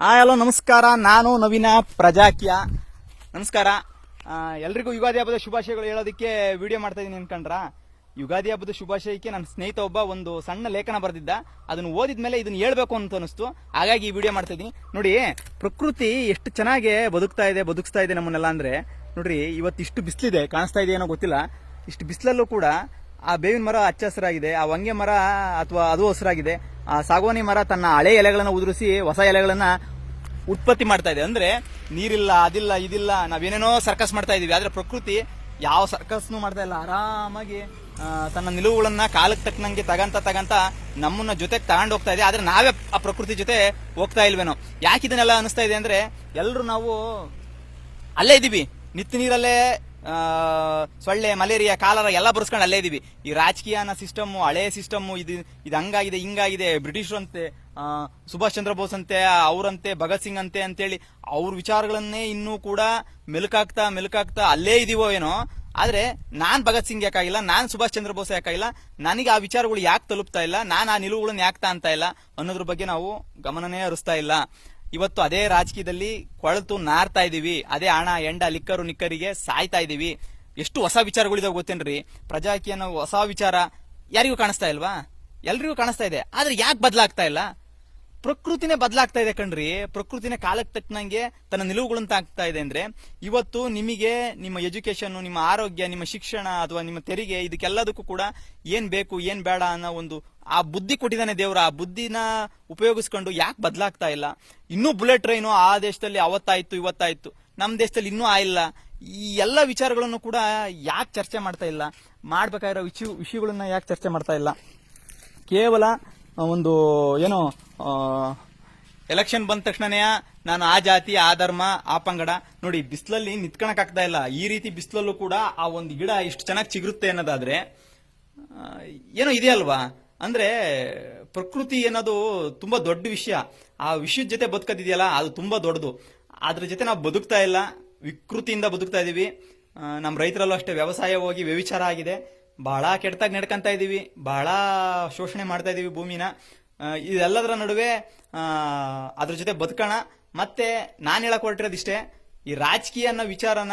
ಆ ಹಲೋ, ನಮಸ್ಕಾರ. ನಾನು ನವೀನ ಪ್ರಜಾಕ್ಯ. ನಮಸ್ಕಾರ. ಎಲ್ರಿಗೂ ಯುಗಾದಿ ಹಬ್ಬದ ಶುಭಾಶಯಗಳು ಹೇಳೋದಕ್ಕೆ ವಿಡಿಯೋ ಮಾಡ್ತಾ ಇದೀನಿ ಅನ್ಕೊಂಡ್ರ? ಯುಗಾದಿ ಹಬ್ಬದ ಶುಭಾಶಯಕ್ಕೆ ನನ್ನ ಸ್ನೇಹಿತ ಒಬ್ಬ ಒಂದು ಸಣ್ಣ ಲೇಖನ ಬರೆದಿದ್ದ. ಅದನ್ನು ಓದಿದ್ಮೇಲೆ ಇದನ್ನ ಹೇಳ್ಬೇಕು ಅಂತ ಅನಿಸ್ತು ಹಾಗಾಗಿ ಈ ವಿಡಿಯೋ ಮಾಡ್ತಾ ಇದೀನಿ. ನೋಡಿ, ಪ್ರಕೃತಿ ಎಷ್ಟು ಚೆನ್ನಾಗಿ ಬದುಕ್ತಾ ಇದೆ, ಬದುಕಿಸ್ತಾ ಇದೆ ನಮ್ಮನ್ನೆಲ್ಲ ಅಂದ್ರೆ. ನೋಡ್ರಿ, ಇವತ್ತು ಇಷ್ಟು ಬಿಸಿಲಿದೆ. ಕಾಣಿಸ್ತಾ ಇದೆ ಏನೋ ಗೊತ್ತಿಲ್ಲ. ಇಷ್ಟು ಬಿಸಿಲಲ್ಲೂ ಕೂಡ ಆ ಬೇವಿನ ಮರ ಹಚ್ಚ ಹಸಿರಾಗಿದೆ, ಆ ವಂಗೆ ಮರ ಅಥವಾ ಅದು ಹಸಿರಾಗಿದೆ. ಸಾಗುವಾನಿ ಮರ ತನ್ನ ಹಳೆ ಎಲೆಗಳನ್ನು ಉದುರಿಸಿ ಹೊಸ ಎಲೆಗಳನ್ನ ಉತ್ಪತ್ತಿ ಮಾಡ್ತಾ ಇದೆ. ಅಂದ್ರೆ ನೀರಿಲ್ಲ ಅದಿಲ್ಲ ಇದಿಲ್ಲ ನಾವೇನೇನೋ ಸರ್ಕಸ್ ಮಾಡ್ತಾ ಇದೀವಿ. ಆದ್ರೆ ಪ್ರಕೃತಿ ಯಾವ ಸರ್ಕಸ್ನು ಮಾಡ್ತಾ ಇಲ್ಲ. ಆರಾಮಾಗಿ ತನ್ನ ನಿಲುವುಗಳನ್ನ ಕಾಲಕ್ಕೆ ತಕ್ಕನಂಗೆ ತಗಂತ ತಗಂತ ನಮ್ಮನ್ನ ಜೊತೆಗೆ ತಗೊಂಡು ಹೋಗ್ತಾ ಇದೆ. ಆದ್ರೆ ನಾವೇ ಆ ಪ್ರಕೃತಿ ಜೊತೆ ಹೋಗ್ತಾ ಇಲ್ವೇನೋ. ಯಾಕೆ ಇದನ್ನೆಲ್ಲ ಅನಿಸ್ತಾ ಇದೆ ಅಂದ್ರೆ ಎಲ್ಲರೂ ನಾವು ಅಲ್ಲೇ ಇದ್ದೀವಿ. ನಿತ್ಯ ನೀರಲ್ಲೇ ಆ, ಸೊಳ್ಳೆ, ಮಲೇರಿಯಾ, ಕಾಲರ ಎಲ್ಲ ಬರ್ಸ್ಕೊಂಡು ಅಲ್ಲೇ ಇದೀವಿ. ಈ ರಾಜಕೀಯ ಅನ್ನೋ ಸಿಸ್ಟಮ್ ಹಳೆ ಸಿಸ್ಟಮ್ ಇದು ಇದು ಹಂಗಾಗಿದೆ, ಹಿಂಗಾಗಿದೆ, ಬ್ರಿಟಿಷರಂತೆ ಸುಭಾಷ್ ಚಂದ್ರ ಬೋಸ್ ಅಂತೆ, ಅವರಂತೆ, ಭಗತ್ ಸಿಂಗ್ ಅಂತೆ ಅಂತೇಳಿ ಅವ್ರ ವಿಚಾರಗಳನ್ನೇ ಇನ್ನೂ ಕೂಡ ಮೆಲುಕಾಗ್ತಾ ಮೆಲುಕಾಗ್ತಾ ಅಲ್ಲೇ ಇದೀವೋ ಏನೋ. ಆದ್ರೆ ನಾನ್ ಭಗತ್ ಸಿಂಗ್ ಯಾಕಾಗಿಲ್ಲ, ನಾನ್ ಸುಭಾಷ್ ಚಂದ್ರ ಬೋಸ್ ಯಾಕಾಗಿಲ್ಲ, ನನಗೆ ಆ ವಿಚಾರಗಳು ಯಾಕೆ ತಲುಪ್ತಾ ಇಲ್ಲ, ನಾನು ಆ ನಿಲುವುಗಳನ್ನ ಯಾಕೆ ತಾಂತ ಇಲ್ಲ ಅನ್ನೋದ್ರ ಬಗ್ಗೆ ನಾವು ಗಮನನೇ ಹರಿಸ್ತಾ ಇಲ್ಲ. ಇವತ್ತು ಅದೇ ರಾಜಕೀಯದಲ್ಲಿ ಕೊಳತು ನಾರ್ತಾ ಇದೀವಿ. ಅದೇ ಹಣ ಎಂಡ ಲಿಕ್ಕರು, ನಿಕ್ಕರಿಗೆ ಸಾಯ್ತಾ ಇದೀವಿ. ಎಷ್ಟು ಹೊಸ ವಿಚಾರಗಳಿದಾವೆ ಗೊತ್ತೇನ್ರಿ? ಪ್ರಜಾಕೀಯ ಹೊಸ ವಿಚಾರ ಯಾರಿಗೂ ಕಾಣಿಸ್ತಾ ಇಲ್ವಾ? ಎಲ್ರಿಗೂ ಕಾಣಿಸ್ತಾ ಇದೆ. ಆದ್ರೆ ಯಾಕೆ ಬದಲಾಗ್ತಾ ಇಲ್ಲ? ಪ್ರಕೃತಿನೇ ಬದಲಾಗ್ತಾ ಇದೆ ಕಣ್ರಿ. ಪ್ರಕೃತಿನೇ ಕಾಲಕ್ಕೆ ತಕ್ಕನಂಗೆ ತನ್ನ ನಿಲುವುಗಳಂತ ಆಗ್ತಾ ಇದೆ ಅಂದ್ರೆ, ಇವತ್ತು ನಿಮಗೆ ನಿಮ್ಮ ಎಜುಕೇಶನ್ ನಿಮ್ಮ ಆರೋಗ್ಯ, ನಿಮ್ಮ ಶಿಕ್ಷಣ ಅಥವಾ ನಿಮ್ಮ ತೆರಿಗೆ ಇದಕ್ಕೆಲ್ಲದಕ್ಕೂ ಕೂಡ ಏನ್ ಬೇಕು, ಏನ್ ಬೇಡ ಅನ್ನೋ ಒಂದು ಆ ಬುದ್ಧಿ ಕೊಟ್ಟಿದ್ದಾನೆ ದೇವ್ರ. ಆ ಬುದ್ಧಿನ ಉಪಯೋಗಿಸ್ಕೊಂಡು ಯಾಕೆ ಬದಲಾಗ್ತಾ ಇಲ್ಲ? ಇನ್ನೂ ಬುಲೆಟ್ ಟ್ರೈನು ಆ ದೇಶದಲ್ಲಿ ಅವತ್ತಾಯ್ತು, ಇವತ್ತಾಯ್ತು. ನಮ್ಮ ದೇಶದಲ್ಲಿ ಇನ್ನೂ ಆಯಿಲ್ಲ ಈ ಎಲ್ಲ ವಿಚಾರಗಳನ್ನು ಕೂಡ ಯಾಕೆ ಚರ್ಚೆ ಮಾಡ್ತಾ ಇಲ್ಲ? ಮಾಡ್ಬೇಕಾಗಿರೋ ವಿಷಯ ವಿಷಯಗಳನ್ನ ಯಾಕೆ ಚರ್ಚೆ ಮಾಡ್ತಾ ಇಲ್ಲ? ಕೇವಲ ಒಂದು, ಏನೋ ಎಲೆಕ್ಷನ್ ಬಂದ ತಕ್ಷಣನೇ ನಾನು ಆ ಜಾತಿ, ಆ ಧರ್ಮ, ಆ ಪಂಗಡ, ನೋಡಿ, ಬಿಸಿಲಲ್ಲಿ ನಿತ್ಕೊಳಕ್ ಆಗ್ತಾ ಇಲ್ಲ. ಈ ರೀತಿ ಬಿಸಿಲಲ್ಲೂ ಕೂಡ ಆ ಒಂದು ಗಿಡ ಇಷ್ಟು ಚೆನ್ನಾಗಿ ಚಿಗುರುತ್ತೆ ಅನ್ನೋದಾದ್ರೆ ಏನೋ ಇದೆ ಅಲ್ವಾ? ಅಂದ್ರೆ, ಪ್ರಕೃತಿ ಅನ್ನೋದು ತುಂಬಾ ದೊಡ್ಡ ವಿಷಯ. ಆ ವಿಷಯದ ಜೊತೆ ಬದುಕೋದಿದೆಯಲ್ಲ, ಅದು ತುಂಬಾ ದೊಡ್ಡದು. ಅದ್ರ ಜೊತೆ ನಾವು ಬದುಕ್ತಾ ಇಲ್ಲ. ವಿಕೃತಿಯಿಂದ ಬದುಕ್ತಾ ಇದೀವಿ. ನಮ್ಮ ರೈತರಲ್ಲೂ ಅಷ್ಟೇ ವ್ಯವಸಾಯ ಹೋಗಿ ವ್ಯವಿಚಾರ ಆಗಿದೆ. ಬಹಳ ಕೆಟ್ಟದಾಗಿ ನಡ್ಕಂತ ಇದೀವಿ ಬಹಳ ಶೋಷಣೆ ಮಾಡ್ತಾ ಇದೀವಿ ಭೂಮಿನ. ಇದೆಲ್ಲದರ ನಡುವೆ ಅದ್ರ ಜೊತೆ ಬದುಕೋಣ. ಮತ್ತೆ ನಾನು ಹೇಳಕ್ ಹೊರಟಿರೋದಿಷ್ಟೇ ಈ ರಾಜಕೀಯ ಅನ್ನೋ ವಿಚಾರನ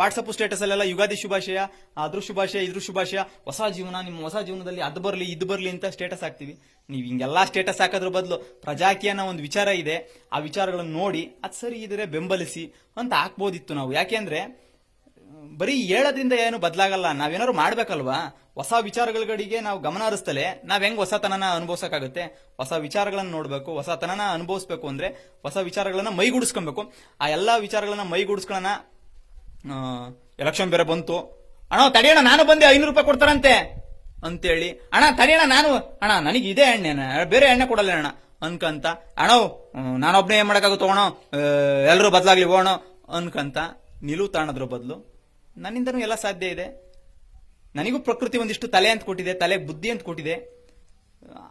ವಾಟ್ಸಪ್ ಸ್ಟೇಟಸ್ ಅಲ್ಲೆಲ್ಲ ಯುಗಾದಿ ಶುಭಾಶಯ ಅದ್ರ ಶುಭಾಶಯ, ಇದ್ರ ಶುಭಾಶಯ, ಹೊಸ ಜೀವನ, ನಿಮ್ಮ ಹೊಸ ಜೀವನದಲ್ಲಿ ಅದು ಬರಲಿ, ಇದು ಬರಲಿ ಅಂತ ಸ್ಟೇಟಸ್ ಹಾಕ್ತೀವಿ. ನೀವು ಹಿಂಗೆಲ್ಲ ಸ್ಟೇಟಸ್ ಹಾಕೋದ್ರ ಬದಲು ಪ್ರಜಾಕೀಯ ಅನ್ನೋ ಒಂದು ವಿಚಾರ ಇದೆ, ಆ ವಿಚಾರಗಳನ್ನು ನೋಡಿ, ಅದು ಸರಿ ಇದ್ರೆ ಬೆಂಬಲಿಸಿ ಅಂತ ಹಾಕ್ಬೋದಿತ್ತು ನಾವು. ಯಾಕೆಂದ್ರೆ ಬರೀ ಹೇಳೋದ್ರಿಂದ ಏನು ಬದಲಾಗಲ್ಲ, ನಾವೇನಾದ್ರು ಮಾಡ್ಬೇಕಲ್ವಾ? ಹೊಸ ವಿಚಾರಗಳ ಕಡೆಗೆ ನಾವು ಗಮನ ಹರಿಸ್ತಲೇ ನಾವ್ ಹೆಂಗ್ ಹೊಸತನನ ಅನುಭವಿಸಕ್ಕಾಗುತ್ತೆ? ಹೊಸ ವಿಚಾರಗಳನ್ನ ನೋಡ್ಬೇಕು, ಹೊಸತನನ ಅನುಭವಿಸ್ಬೇಕು ಅಂದ್ರೆ ಹೊಸ ವಿಚಾರಗಳನ್ನ ಮೈಗೂಡಿಸ್ಕೊಬೇಕು. ಆ ಎಲ್ಲಾ ವಿಚಾರಗಳನ್ನ ಮೈಗೂಡಿಸ್ಕೊಳ್ಳೋಣ. ಎಲೆಕ್ಷನ್ ಬೇರೆ ಬಂತು. ಅಣ್ಣ ತಡೆಯೋಣ ನಾನು ಬಂದೆ, ಐನೂರು ರೂಪಾಯಿ ಕೊಡ್ತಾರಂತೆ. ಅಂತೇಳಿ, ಅಣ್ಣ ತಡೆಯೋಣ ನಾನು, ಅಣ್ಣ, ನನಗೆ ಇದೇ ಎಣ್ಣೆನ ಬೇರೆ ಎಣ್ಣೆ ಕೊಡಲ್ಲ ಅಣ್ಣ. ಅನ್ಕಂತ, ಅಣ್ಣ ನಾನೊಬ್ನೇ ಏನ್ ಮಾಡಕ್ಕಾಗುತ್ತೋ ಅಣ್ಣ ಎಲ್ಲರೂ ಬದಲಾಗ್ಲಿ ಹೋಣ ಅನ್ಕಂತ, ನಿಲುವು ತಾಣದ್ರ ಬದಲು ನನ್ನಿಂದನೂ ಎಲ್ಲ ಸಾಧ್ಯ ಇದೆ. ನನಗೂ ಪ್ರಕೃತಿ ಒಂದಿಷ್ಟು ತಲೆ ಅಂತ ಕೊಟ್ಟಿದೆ, ತಲೆ ಬುದ್ಧಿ ಅಂತ ಕೊಟ್ಟಿದೆ.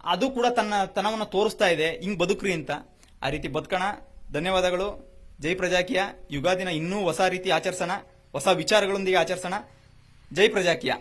ಅದು ಕೂಡ ತನ್ನ ತನವನ್ನು ತೋರಿಸ್ತಾ ಇದೆ, ಹಿಂಗೆ ಬದುಕ್ರಿ ಅಂತ. ಆ ರೀತಿ ಬದುಕೋಣ. ಧನ್ಯವಾದಗಳು. ಜೈ ಪ್ರಜಾಕಿಯ. ಯುಗಾದಿನ ಇನ್ನೂ ಹೊಸ ರೀತಿ ಆಚರಿಸೋಣ, ಹೊಸ ವಿಚಾರಗಳೊಂದಿಗೆ ಆಚರಿಸೋಣ. ಜೈ ಪ್ರಜಾಕೀಯ.